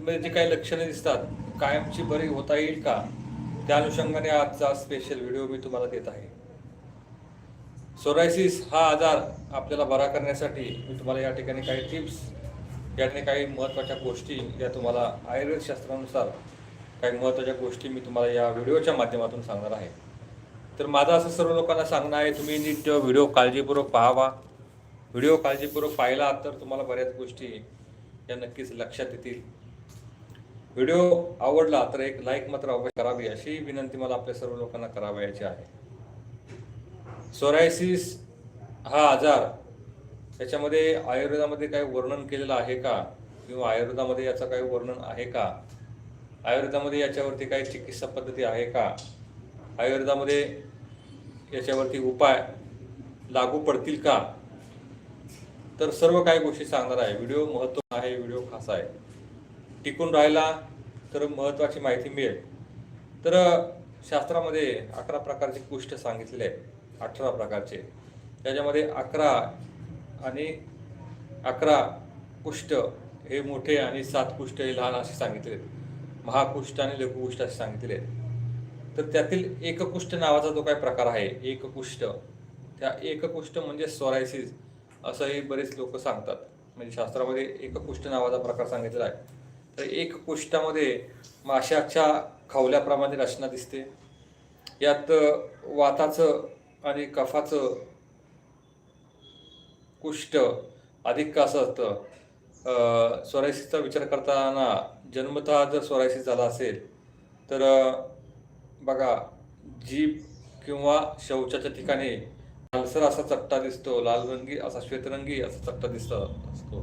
मध्ये जे काही लक्षणं दिसतात कायमची बरी होता येईल का? त्या अनुषंगाने आजचा स्पेशल व्हिडिओ मी तुम्हाला देत आहे. सोरायसिस हा आजार आपल्याला बरा करण्यासाठी मी तुम्हाला या ठिकाणी काही टिप्स या ठिकाणी काही महत्त्वाच्या गोष्टी या तुम्हाला आयुर्वेद शास्त्रानुसार काही महत्त्वाच्या गोष्टी मी तुम्हाला या व्हिडिओच्या माध्यमातून सांगणार आहे. तर माझं असं सर्व लोकांना सांगणं आहे तुम्ही नीट व्हिडिओ काळजीपूर्वक पाहावा. व्हिडिओ काळजीपूर्वक पाहिला तर तुम्हाला बऱ्याच गोष्टी या नक्कीच लक्षात येतील. व्हिडिओ आवडला तर एक लाईक मात्र अवश्य करावी अशी विनंती मला आपल्या सर्व लोकांना करावयाची आहे. सोरायसिस हा आजार त्याच्यामध्ये आयुर्वेदामध्ये काही वर्णन केलेलं आहे का? किंवा आयुर्वेदामध्ये याचं काही वर्णन आहे का? आयुर्वेदामध्ये याच्यावरती काही चिकित्सा पद्धती आहे का? आयुर्वेदामध्ये याच्यावरती उपाय लागू पडतील का? तर सर्व काही गोष्टी सांगणार आहे. व्हिडिओ महत्त्व आहे व्हिडिओ खास आहे. टिकून राहिला तर महत्त्वाची माहिती मिळेल. तर शास्त्रामध्ये अकरा प्रकारचे कुष्ठ सांगितलेले आहेत. अठरा प्रकारचे. त्याच्यामध्ये अकरा आणि अकरा कुष्ठ हे मोठे आणि सात कुष्ठ हे लहान असे सांगितले आहेत. महाकुष्ठ आणि लघुकुष्ठ असे सांगितले आहेत. तर त्यातील एककुष्ठ नावाचा जो काही प्रकार आहे एककुष्ठ त्या एककुष्ठ म्हणजे सोरायसिस असंही बरेच लोक सांगतात. म्हणजे शास्त्रामध्ये एककुष्ठ नावाचा प्रकार सांगितलेला आहे. तर एक कुष्ठामध्ये माशाच्या खावल्याप्रमाणे रचना दिसते. यात वाताचं आणि कफाचं कुष्ठ अधिक का असं असतं. स्वरायसीचा विचार करताना जन्मतः जर स्वरायसी झाला असेल तर बघा जीभ किंवा शौचाच्या ठिकाणी लालसर असा चट्टा दिसतो लाल रंगी असा श्वेतरंगी असा चट्टा दिसत असतो.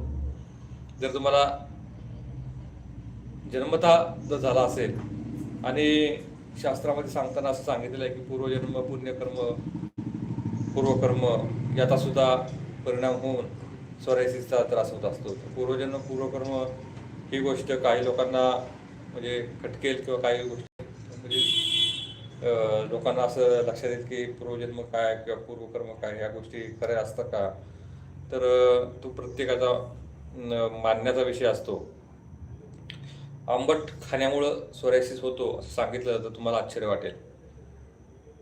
जर तुम्हाला जन्मतः जर झाला असेल. आणि शास्त्रामध्ये सांगताना असं सांगितलेलं आहे की पूर्वजन्म पुण्यकर्म पूर्वकर्म याचा सुद्धा परिणाम होऊन स्वरायसीचा त्रास होत असतो. पूर्वजन्म पूर्वकर्म ही गोष्ट काही लोकांना म्हणजे खटकेल किंवा काही गोष्टी म्हणजे लोकांना असं लक्षात येईल की पूर्वजन्म काय किंवा पूर्वकर्म काय या गोष्टी खऱ्या असतात का? तर तो प्रत्येकाचा मानण्याचा विषय असतो. आंबट खाण्यामुळं सोरायसिस होतो असं सांगितलं तर तुम्हाला आश्चर्य वाटेल.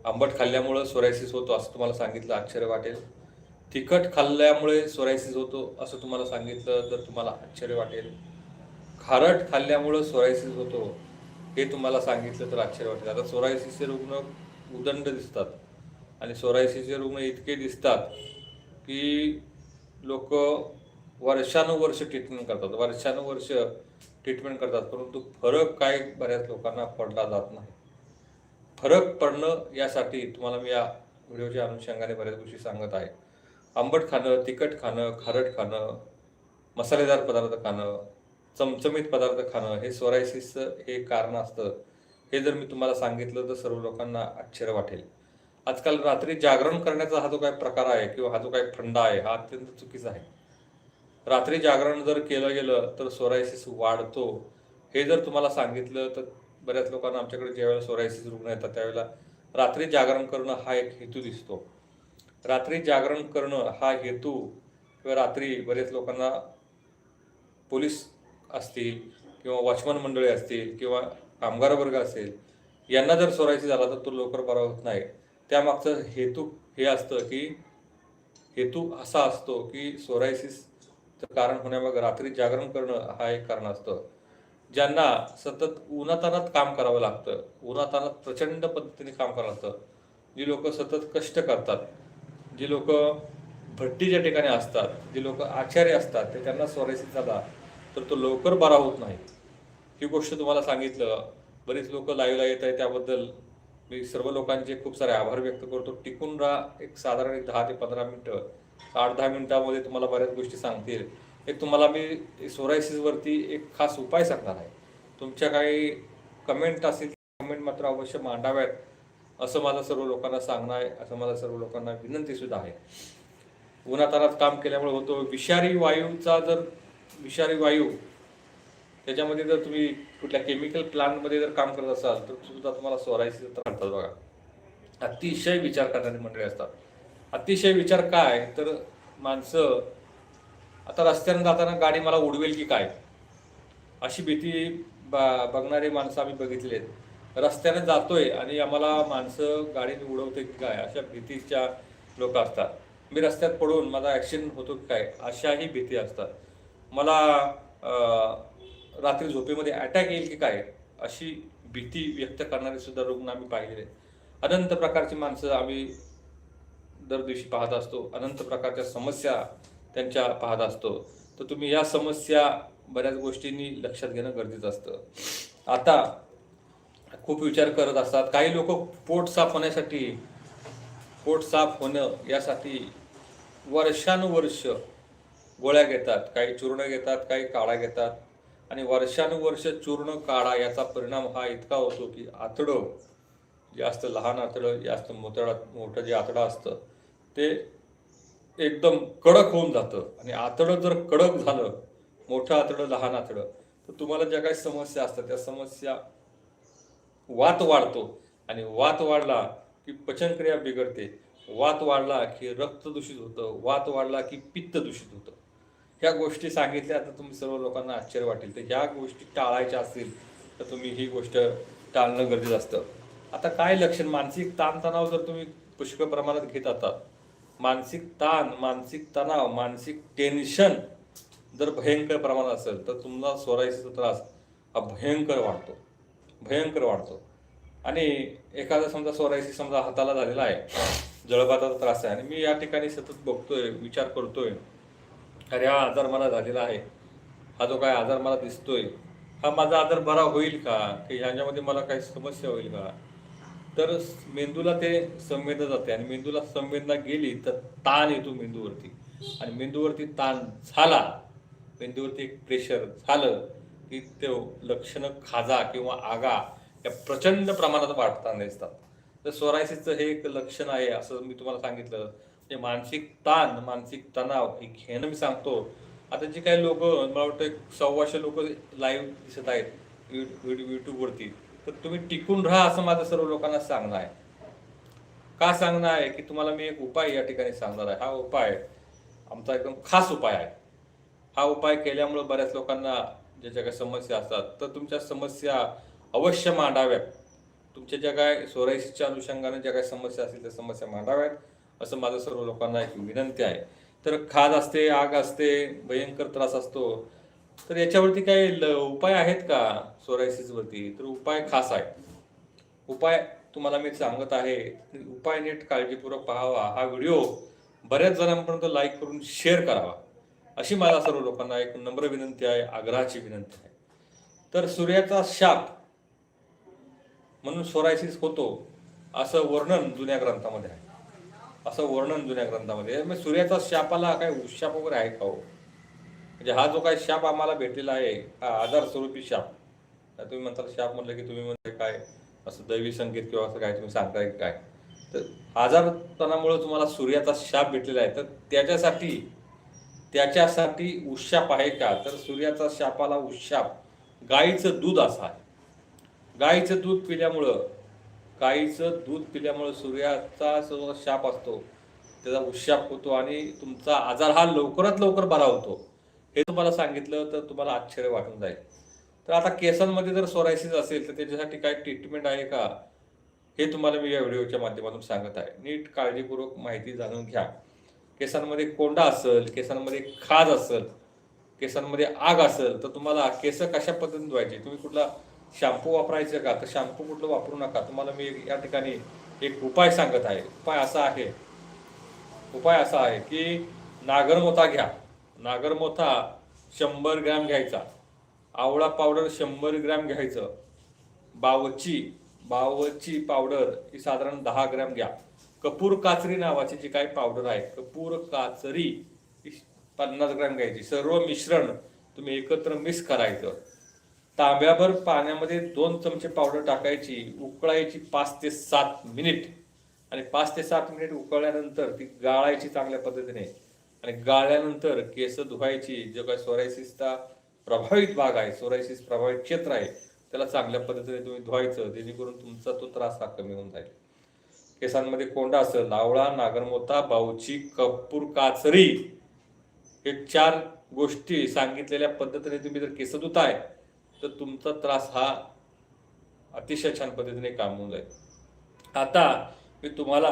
आंबट खाल्ल्यामुळं सोरायसिस होतो असं तुम्हाला सांगितलं आश्चर्य वाटेल. तिखट खाल्ल्यामुळे सोरायसिस होतो असं तुम्हाला सांगितलं तर तुम्हाला आश्चर्य वाटेल. खारट खाल्ल्यामुळं सोरायसिस होतो हे तुम्हाला सांगितलं तर आश्चर्य वाटेल. आता सोरायसिसचे रुग्ण उदंड दिसतात आणि सोरायसिसचे रुग्ण इतके दिसतात की लोक वर्षानुवर्ष ट्रीटमेंट करतात. वर्षानुवर्ष ट्रीटमेंट करतात परंतु फरक काय बऱ्याच लोकांना पडला जात नाही. फरक पडणं यासाठी तुम्हाला मी या व्हिडिओच्या अनुषंगाने बऱ्याच गोष्टी सांगत आहे. आंबट खाणं तिखट खाणं खारट खाणं मसालेदार पदार्थ खाणं चमचमीत पदार्थ खाणं हे सोरायसिसचं हे कारण असतं. हे जर मी तुम्हाला सांगितलं तर सर्व लोकांना आश्चर्य वाटेल. आजकाल रात्री जागरण करण्याचा हा जो काय प्रकार आहे किंवा हा जो काय फंडा आहे हा अत्यंत चुकीचा आहे. रात्री जागरण जर केलं गेलं तर सोरायसिस वाढतो. हे जर तुम्हाला सांगितलं तर बऱ्याच लोकांना आमच्याकडे ज्यावेळेला सोरायसिस रुग्ण येतात त्यावेळेला रात्री जागरण करणं हा एक हेतू दिसतो. रात्री जागरण करणं हा हेतू किंवा रात्री बरेच लोकांना पोलीस असतील किंवा वॉचमन मंडळी असतील किंवा कामगार वर्ग असेल यांना जर सोरायसिस झाला तर तो लवकर बरा होत नाही. त्यामागचं हेतू हे असतं की हेतू असा असतो की सोरायसिस कारण होण्यामाग रात्री जागरण करणं हा एक कारण असतं. ज्यांना सतत उन्हातानात काम करावं लागतं उन्हातानात प्रचंड पद्धतीने काम करावं लागतं जी लोक सतत कष्ट करतात जी लोक भट्टीच्या ठिकाणी असतात जी लोक आचार्य असतात ते त्यांना स्वारस्य झाला तर तो लवकर बरा होत नाही. ही गोष्ट तुम्हाला सांगितलं बरीच लोक लाईव्हला येत आहे त्याबद्दल. मी सर्व लोकांचे खूप सारे आभार व्यक्त करतो. टिकून राहा एक साधारण एक दहा ते पंधरा मिनटं. आठ दहा मिनिटामध्ये तुम्हाला बऱ्याच गोष्टी सांगतील. एक तुम्हाला मी सोरायसिसवरती एक खास उपाय सांगणार आहे. तुमच्या काही कमेंट असतील कमेंट मात्र अवश्य मांडाव्यात असं माझं सर्व लोकांना सांगणं आहे असं माझा सर्व लोकांना विनंती सुद्धा आहे. उन्हातानात काम केल्यामुळे होतो. विषारी वायूचा जर विषारी वायू त्याच्यामध्ये जर तुम्ही कुठल्या केमिकल प्लांटमध्ये जर काम करत असाल तर सुद्धा तुम्हाला सोरायसिस म्हणतात बघा. अतिशय विचार करणारी मंडळी असतात. अतिशय विचार काय तर माणसं आता रस्त्यानं जाताना गाडी मला उडवेल की काय? अशी भीती ब- बघणारी माणसं आम्ही बघितली आहेत रस्त्याने जातोय आणि आम्हाला माणसं गाडीने उडवते की काय अशा भीतीच्या लोक असतात. मी रस्त्यात पडून माझा ॲक्सिडेंट होतो की काय अशाही भीती असतात. मला रात्री झोपेमध्ये अटॅक येईल की काय अशी भीती व्यक्त करणारे सुद्धा रुग्ण आम्ही पाहिलेले अनंत प्रकारची माणसं आम्ही दर दिवशी पाहत असतो अनंत प्रकारच्या समस्या त्यांच्या पाहत असतो. तर तुम्ही या समस्या बऱ्याच गोष्टींनी लक्षात घेणं गरजेचं असतं. आता खूप विचार करत असतात काही लोक पोट साफ होण्यासाठी पोट साफ होणं यासाठी वर्षानुवर्ष गोळ्या घेतात काही चूर्ण घेतात काही काळा घेतात. आणि वर्षानुवर्ष चूर्ण काढा याचा परिणाम हा इतका होतो की आतडं जास्त लहान आतडं जास्त मोतडा मोठं जे आतडं असतं ते एकदम कडक होऊन जातं. आणि आतडं जर कडक झालं मोठं आतडं लहान आतडं तर तुम्हाला ज्या काही समस्या असतात त्या समस्या वात वाढतो. आणि वात वाढला की पचनक्रिया बिघडते. वात वाढला की रक्त दूषित होतं. वात वाढला की पित्त दूषित होतं. ह्या गोष्टी सांगितल्या तर तुम्ही सर्व लोकांना आश्चर्य वाटेल. तर ह्या गोष्टी टाळायच्या असतील तर तुम्ही ही गोष्ट टाळणं गरजेचं असतं. आता काय लक्षण? मानसिक ताणतणाव जर तुम्ही पुष्कळ प्रमाणात घेत असतात मानसिक ताण मानसिक तणाव मानसिक टेन्शन जर भयंकर प्रमाणात असेल तर तुम्हाला सोरायसीचा त्रास हा भयंकर वाढतो. भयंकर वाढतो. आणि एखादा समजा सोरायसी समजा हाताला झालेला आहे जळबाताचा त्रास आहे आणि मी या ठिकाणी सतत बघतोय विचार करतोय अरे हा आजार मला झालेला आहे हा जो काय आजार मला दिसतोय हा माझा आजार बरा होईल का? की ह्याच्यामध्ये मला काही समस्या होईल का? तर मेंदूला ते संवेदना जाते. आणि मेंदूला संवेदना गेली तर ताण येतो मेंदूवरती. आणि मेंदूवरती ताण झाला मेंदूवरती एक प्रेशर झालं की ते लक्षणं खाजा किंवा आगा या प्रचंड प्रमाणात वाढताना दिसतात. तर सोरायसिसचं हे एक लक्षण आहे असं मी तुम्हाला सांगितलं. म्हणजे मानसिक ताण मानसिक तणाव हे घेणं मी सांगतो. आता जे काही लोक मला वाटतं एक सव्वाशे लोक लाईव्ह दिसत आहेत युट्यूबवरती तर तुम्ही टिकून राहा असं माझं सर्व लोकांना सांगणं आहे. का सांगणं आहे? की तुम्हाला मी एक उपाय या ठिकाणी सांगणार आहे. हा उपाय आमचा एकदम खास उपाय आहे. हा उपाय केल्यामुळे बऱ्याच लोकांना ज्या ज्या काही समस्या असतात तर तुमच्या समस्या अवश्य मांडाव्यात. तुमच्या ज्या काय सोरायसीच्या अनुषंगाने ज्या काही समस्या असतील त्या समस्या मांडाव्यात असं माझं सर्व लोकांना एक विनंती आहे. तर खाज असते आग असते भयंकर त्रास असतो. तर याच्यावरती काही ल- उपाय आहेत का सोरायसिसवरती तर उपाय खास आहे उपाय तुम्हाला मी सांगत आहे उपाय नीट काळजीपूर्वक पाहावा. हा व्हिडिओ बऱ्याच जणांपर्यंत लाईक करून शेअर करावा. अशी मला सर्व लोकांना एक नम्र विनंती आहे आग्रहाची विनंती आहे. तर सूर्याचा शाप म्हणून सोरायसिस होतो असं वर्णन जुन्या ग्रंथामध्ये आहे. असं वर्णन जुन्या ग्रंथामध्ये आहे. मग सूर्याचा शापाला काय उशाप वगैरे आहे का हो? म्हणजे हा जो काय शाप आम्हाला भेटलेला आहे हा आजार स्वरूपी शाप तुम्ही म्हणता शाप म्हटलं की तुम्ही म्हणजे काय? असं दैवी संकेत किंवा असं काय तुम्ही सांगताय काय? तर आजारपणामुळे तुम्हाला सूर्याचा शाप भेटलेला आहे. तर त्याच्यासाठी त्याच्यासाठी उशाप आहे का? तर सूर्याचा शापाला उशाप. गाईचं दूध असा आहे. गाईचं दूध पिल्यामुळं गाईचं दूध पिल्यामुळं सूर्याचा जो शाप असतो त्याचा उशाप होतो आणि तुमचा आजार हा लवकरात लवकर बरा होतो. हे तुम्हाला सांगितलं तर तुम्हाला आश्चर्य वाटून जाईल. तर आता केसांमध्ये जर सोरायसिस असेल तर त्याच्यासाठी काय ट्रीटमेंट आहे का? हे तुम्हाला मी या व्हिडिओच्या माध्यमातून सांगत आहे. नीट काळजीपूर्वक माहिती जाणून घ्या. केसांमध्ये कोंडा असेल केसांमध्ये खाज असेल केसांमध्ये आग असेल तर तुम्हाला केस कशा पद्धतीने धुवायचे? तुम्ही कुठला शॅम्पू वापरायचं का? तर शॅम्पू कुठलं वापरू नका. तुम्हाला मी या ठिकाणी एक उपाय सांगत आहे. उपाय असा आहे उपाय असा आहे की नागरमोथा घ्या. नागरमोथा शंभर ग्रॅम घ्यायचा. आवळा पावडर शंभर ग्रॅम घ्यायचं. बावची बावची पावडर ही साधारण दहा ग्रॅम घ्या. कपूर काचरी नावाची जी काही पावडर आहे कपूर काचरी ही पन्नास ग्रॅम घ्यायची. सर्व मिश्रण तुम्ही एकत्र मिक्स करायचं. तांब्याभर पाण्यामध्ये दोन चमचे पावडर टाकायची. उकळायची पाच ते सात मिनिट आणि पाच ते सात मिनिट उकळल्यानंतर ती गाळायची चांगल्या पद्धतीने. आणि गाळल्यानंतर केस धुवायची जो काय सोरायसिसचा प्रभावित भाग आहे सोरायसिस प्रभावित क्षेत्र आहे त्याला चांगल्या पद्धतीने तुम्ही धुवायचं जेणेकरून तुमचा तो त्रास हा कमी होऊन जाईल. केसांमध्ये कोंडा असेल आवळा नागरमोता बाऊची कपूर काचरी हे चार गोष्टी सांगितलेल्या पद्धतीने तुम्ही जर केस धुताय तर तुमचा त्रास हा अतिशय छान पद्धतीने काम होऊन जाईल. आता मी तुम्हाला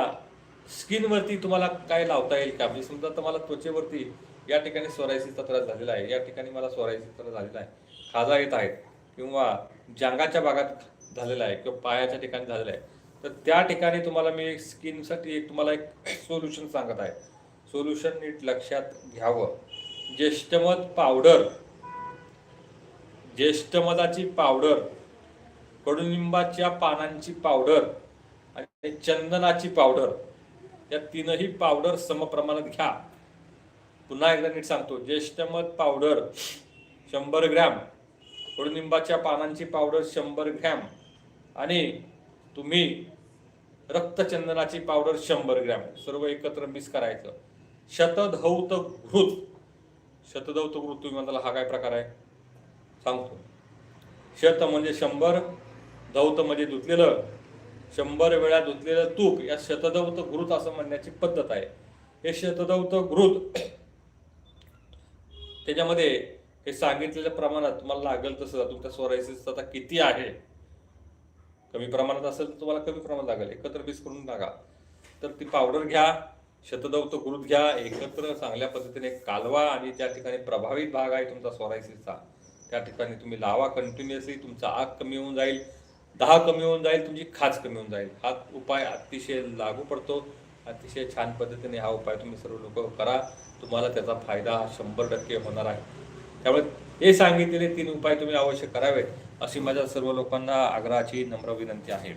स्किनवरती तुम्हाला काय लावता येईल का? म्हणजे समजा तुम्हाला त्वचेवरती या ठिकाणी स्वरायसीचा त्रास झालेला आहे. या ठिकाणी मला स्वरायसीचा त्रास झालेला आहे. खाजा येत आहेत किंवा जांगाच्या भागात झालेला आहे किंवा पायाच्या ठिकाणी झालेला आहे. तर त्या ठिकाणी तुम्हाला मी एक स्किनसाठी एक तुम्हाला एक सोल्युशन सांगत आहे. सोल्युशन नीट लक्षात घ्यावं. ज्येष्ठमध पावडर ज्येष्ठमधाची पावडर कडुनिंबाच्या पानांची पावडर आणि चंदनाची पावडर या तीनही पावडर समप्रमाणात घ्या. पुन्हा एकदा नीट सांगतो ज्येष्ठमध पावडर शंभर ग्रॅम कडुनिंबाच्या पानांची पावडर शंभर ग्रॅम आणि तुम्ही रक्तचंदनाची पावडर शंभर ग्रॅम. सर्व एकत्र मिक्स करायचं. शतधौत घृत. शतधौत घृत तुम्ही म्हणाला हा काय प्रकार आहे? सांगतो. शत म्हणजे शंभर धौत म्हणजे धुतलेलं. शंभर वेळा धुतलेलं तूप या शतदौत घृत असं म्हणण्याची पद्धत आहे. हे शतदौत घृत त्याच्यामध्ये हे सांगितलेल्या प्रमाणात तुम्हाला लागेल तसं तुमच्या स्वरायसिस आता किती आहे? कमी प्रमाणात असेल तर तुम्हाला कमी प्रमाणात लागेल. एकत्र मिक्स करून टाका. तर ती पावडर घ्या शतदौत गुरुत घ्या एकत्र चांगल्या पद्धतीने कालवा आणि त्या ठिकाणी प्रभावित भाग आहे तुमचा स्वरायसिसचा त्या ठिकाणी तुम्ही लावा कंटिन्युअसली तुमचा आग कमी होऊन जाईल. दहा कमी होऊन जाईल तुमची खाज कमी होऊन जाईल. हा उपाय अतिशय लागू पडतो. अतिशय छान पद्धतीने हा उपाय तुम्ही सर्व लोक करा. तुम्हाला त्याचा फायदा हा शंभर टक्के होणार आहे. त्यामुळे हे सांगितलेले तीन उपाय तुम्ही अवश्य करावेत अशी माझ्या सर्व लोकांना आग्रहाची नम्र विनंती आहे.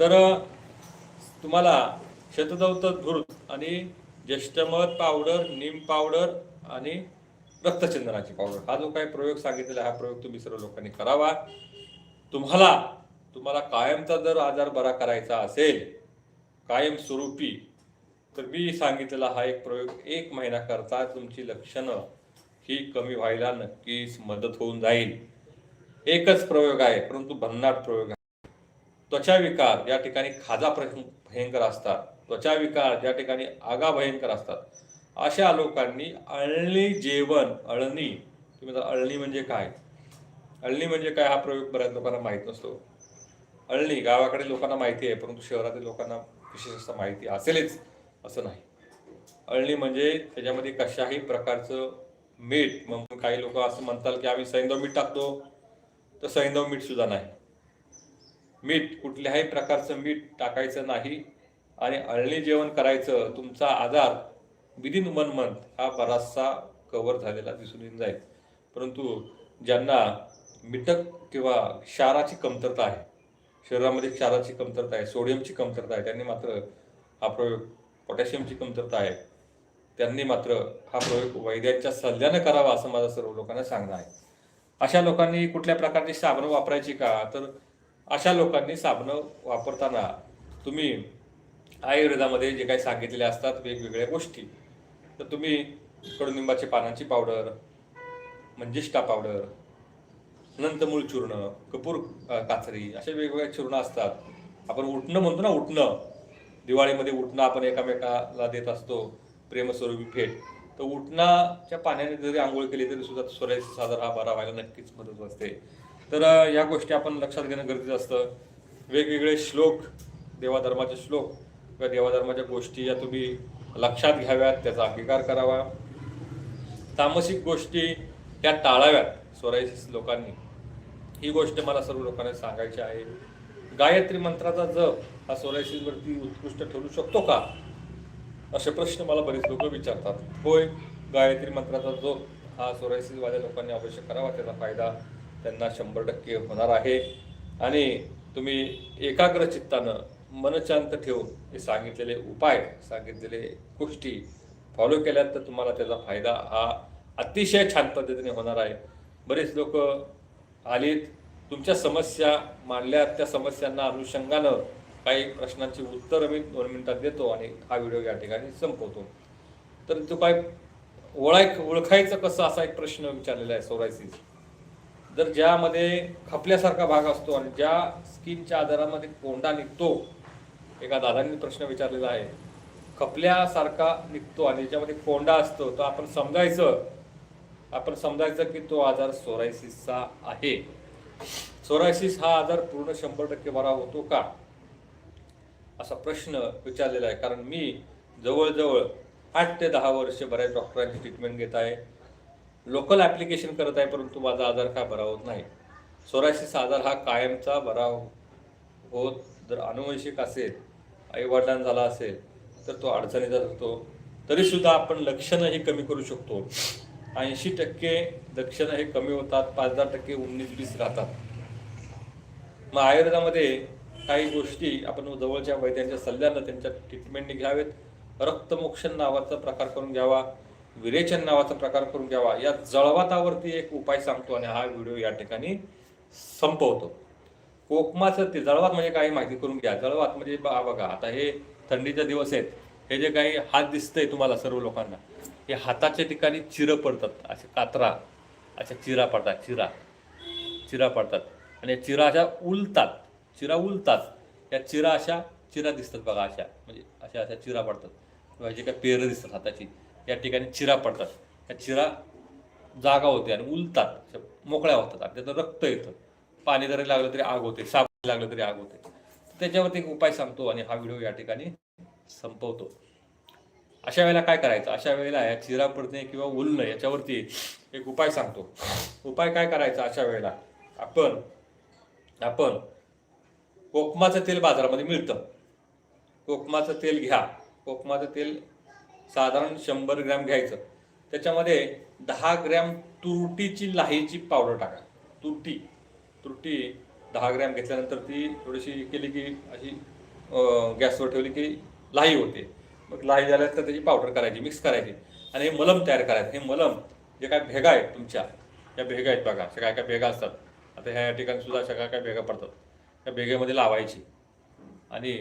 तर तुम्हाला शतदौत धूर्त आणि ज्येष्ठमध पावडर नीम पावडर आणि रक्तचंदनाची पावडर. हा जो काही प्रयोग सांगितलेला हा प्रयोग तुम्ही सर्व लोकांनी करावा. तुम्हाला तुम्हाला कायमचा जर आजार बरा करायचा असेल कायम स्वरूपी तर मी सांगितलेला हा एक प्रयोग एक महिना करता तुमची लक्षणं ही कमी व्हायला नक्कीच मदत होऊन जाईल. एकच प्रयोग आहे परंतु भन्नाट प्रयोग आहे. त्वचा विकार या ठिकाणी खाजा भयंकर असतात. त्वचा विकार या ठिकाणी आगा भयंकर असतात. अशा लोकांनी अळणी जेवण अळणी तुम्ही अळणी म्हणजे काय? अळणी म्हणजे काय हा प्रयोग बऱ्याच लोकांना माहीत नसतो. अळणी गावाकडे लोकांना माहिती आहे परंतु शहरातील लोकांना विशेषतः माहिती असेलच असं नाही. अळणी म्हणजे त्याच्यामध्ये कशाही प्रकारचं मीठ मग काही लोक असं म्हणतात की आम्ही सैंदव मीठ टाकतो तर सैंदव मीठ सुद्धा नाही. मीठ कुठल्याही प्रकारचं मीठ टाकायचं नाही आणि अळणी जेवण करायचं तुमचा आजार विदिन वन मंथ हा बराचसा कव्हर झालेला दिसून येऊन जाईल. परंतु ज्यांना मिठक किंवा क्षाराची कमतरता आहे शरीरामध्ये क्षाराची कमतरता आहे सोडियमची कमतरता आहे त्यांनी मात्र हा प्रयोग पोटॅशियमची कमतरता आहे त्यांनी मात्र हा प्रयोग वैद्यांच्या सल्ल्यानं करावा असं माझं सर्व लोकांना सांगणं आहे. अशा लोकांनी कुठल्या प्रकारची साबणं वापरायची का? तर अशा लोकांनी साबणं वापरताना तुम्ही आयुर्वेदामध्ये जे काही सांगितलेले असतात वेगवेगळ्या गोष्टी. तर तुम्ही कडुनिंबाची पानांची पावडर मंजिष्ठा पावडर अनंतमूळ चूर्ण कपूर काचरी असे वेगवेगळ्या चूर्ण असतात. आपण उठणं म्हणतो ना उठणं. दिवाळीमध्ये उठणं आपण एकामेकाला देत असतो प्रेमस्वरूपी फेट. तर उठणाच्या पाण्याने जरी आंघोळ केली तरी सुद्धा स्वराज साजार हा बरा व्हायला नक्कीच मदत असते. तर या गोष्टी आपण लक्षात घेणं गरजेचं असतं. वेगवेगळे श्लोक देवाधर्माचे श्लोक किंवा देवाधर्माच्या गोष्टी या तुम्ही लक्षात घ्याव्यात त्याचा अंगीकार करावा. तामसिक गोष्टी त्या टाळाव्यात. सोरायसिस लोकांनी. ही गोष्ट मला सर्व लोकांना सांगायची आहे. गायत्री मंत्राचा जप हा सोरायसिसवरती उत्कृष्ट ठरू शकतो का? असे प्रश्न मला बरेच लोक विचारतात. होय गायत्री मंत्राचा जप हा सोरायसिसवाल्या लोकांनी अवश्य करावा त्याचा फायदा त्यांना शंभर टक्के होणार आहे. आणि तुम्ही एकाग्र चित्तानं मनशांत ठेवून हे सांगितलेले उपाय सांगितलेले गोष्टी फॉलो केल्यात तर तुम्हाला त्याचा फायदा हा अतिशय छान पद्धतीने होणार आहे. बरेच लोक आलीत. तुमच्या समस्या मांडल्या त्या समस्यांना अनुषंगानं काही प्रश्नांची उत्तरं मी दोन मिनिटात देतो आणि हा व्हिडिओ या ठिकाणी संपवतो. तर तो काय ओळख ओळखायचं कसं असा एक प्रश्न विचारलेला आहे सोरायसिस. जर ज्यामध्ये खपल्यासारखा भाग असतो आणि ज्या स्किनच्या आधारामध्ये कोंडा निघतो एका दादांनी प्रश्न विचारलेला आहे. खपल्यासारखा निघतो आणि ज्याच्यामध्ये कोंडा असतो तर आपण समजायचं आपण समजायचं की तो आजार सोरायसिसचा आहे. सोरायसिस हा आजार पूर्ण शंभर टक्के बरा होतो का? असा प्रश्न विचारलेला आहे. कारण मी जवळजवळ आठ ते दहा वर्ष बऱ्याच डॉक्टरांची ट्रीटमेंट घेत आहे. लोकल ॲप्लिकेशन करत आहे परंतु माझा आजार का बरा होत नाही? सोरायसिस आजार हा कायमचा बरा होत जर अनुवंशिक असेल आईवडिलां झाला असेल तर तो अडचणीचा होतो तरीसुद्धा आपण लक्षणं ही कमी करू शकतो. ऐंशी टक्के लक्षणं हे कमी होतात पाच दहा टक्के उन्नीस वीस राहतात. मग आयुर्वेदामध्ये काही गोष्टी आपण जवळच्या वैद्यांच्या सल्ल्यानं त्यांच्या ट्रीटमेंटने घ्यावेत. रक्तमोक्षण नावाचा प्रकार करून घ्यावा विरेचन नावाचा प्रकार करून घ्यावा या जळवातावरती एक उपाय सांगतो आणि हा व्हिडिओ या ठिकाणी संपवतो. कोकमाचं ते जळवात म्हणजे काही माहिती करून घ्या. जळवात म्हणजे बा- बघा आता हे थंडीचे दिवस आहेत. हे जे काही हात दिसतंय तुम्हाला सर्व लोकांना हे हाताच्या ठिकाणी चिरं पडतात असे कात्रा अशा चिरा पडतात चिरा चिरा पडतात. आणि या चिरा अशा उलतात चिरा उलतात. या चिरा अशा चिरा दिसतात बघा अशा म्हणजे अशा अशा चिरा पडतात. किंवा जे काय पेरं दिसतात हाताची या ठिकाणी चिरा पडतात. या चिरा जागा होते आणि उलतात अशा मोकळ्या होतात. आणि त्याचं रक्त येतं. पाणी जरी लागलं तरी आग होते साप लागलं तरी आग होते. त्याच्यावरती एक उपाय सांगतो आणि हा व्हिडिओ या ठिकाणी संपवतो. अशा वेळेला काय करायचं? अशा वेळेला या चिरा पडणे किंवा उलणं याच्यावरती एक उपाय सांगतो. उपाय काय करायचा अशा वेळेला? आपण आपण कोकमाचं तेल बाजारामध्ये मिळतं. कोकमाचं तेल घ्या. कोकमाचं तेल साधारण शंभर ग्रॅम घ्यायचं. त्याच्यामध्ये दहा ग्रॅम तुरटीची लाहीची पावडर टाका. तुरटी. तुरटी दहा ग्रॅम घेतल्यानंतर ती थोडीशी केली की अशी गॅसवर ठेवली की लाही होते. मग लाही झाल्यानंतर त्याची पावडर करायची मिक्स करायची. आणि हे मलम तयार करायचं. हे मलम जे काय भेगा आहेत तुमच्या या भेगा आहेत बघा अशा काय काय भेगा असतात. आता ह्या ठिकाणी सुद्धा अशा काय काय भेगा पडतात. त्या भेगेमध्ये लावायची. आणि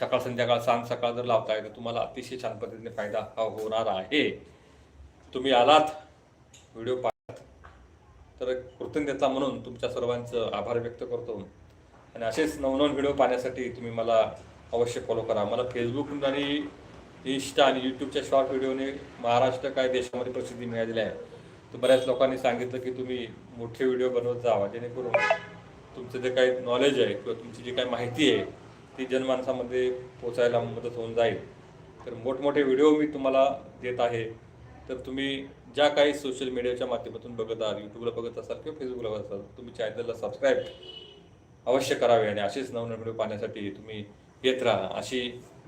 सकाळ संध्याकाळ सांग सकाळ जर लावताय तर तुम्हाला अतिशय छान पद्धतीने फायदा हा होणार आहे. तुम्ही आलात व्हिडिओ पाहत. तर कृतज्ञता म्हणून तुमच्या सर्वांचं आभार व्यक्त करतो. आणि असेच नवनवीन व्हिडिओ पाहण्यासाठी तुम्ही मला अवश्य फॉलो करा. मला फेसबुक आणि इन्स्टा आणि यूट्यूबच्या शॉर्ट व्हिडिओने महाराष्ट्र काय देशामध्ये प्रसिद्धी मिळालेली आहे. तर बऱ्याच लोकांनी सांगितलं की तुम्ही मोठे व्हिडिओ बनवत जावा जेणेकरून तुमचं जे काही नॉलेज आहे किंवा तुमची जी काही माहिती आहे ती जनमानसामध्ये पोचायला मदत होऊन जाईल. तर मोठमोठे व्हिडिओ मी तुम्हाला देत आहे. तर तुम्ही ज्या काही सोशल मीडियाच्या माध्यमातून बघत आहात यूट्यूबला बघत असाल किंवा फेसबुकला बघत असाल तुम्ही चॅनलला सबस्क्राईब अवश्य करावे आणि असेच नवनवीन व्हिडिओ पाहण्यासाठी तुम्ही येत राहा अशी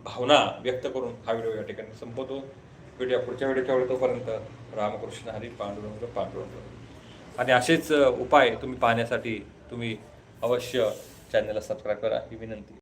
भावना व्यक्त करून हा व्हिडिओ या ठिकाणी संपवतो. व्हिडिओ पुढच्या व्हिडिओच्या वेळी तोपर्यंत रामकृष्ण हरी पांडुरंग पांडुरंग. आणि असेच उपाय तुम्ही पाहण्यासाठी तुम्ही अवश्य चॅनलला सबस्क्राईब करा. ही विनंती.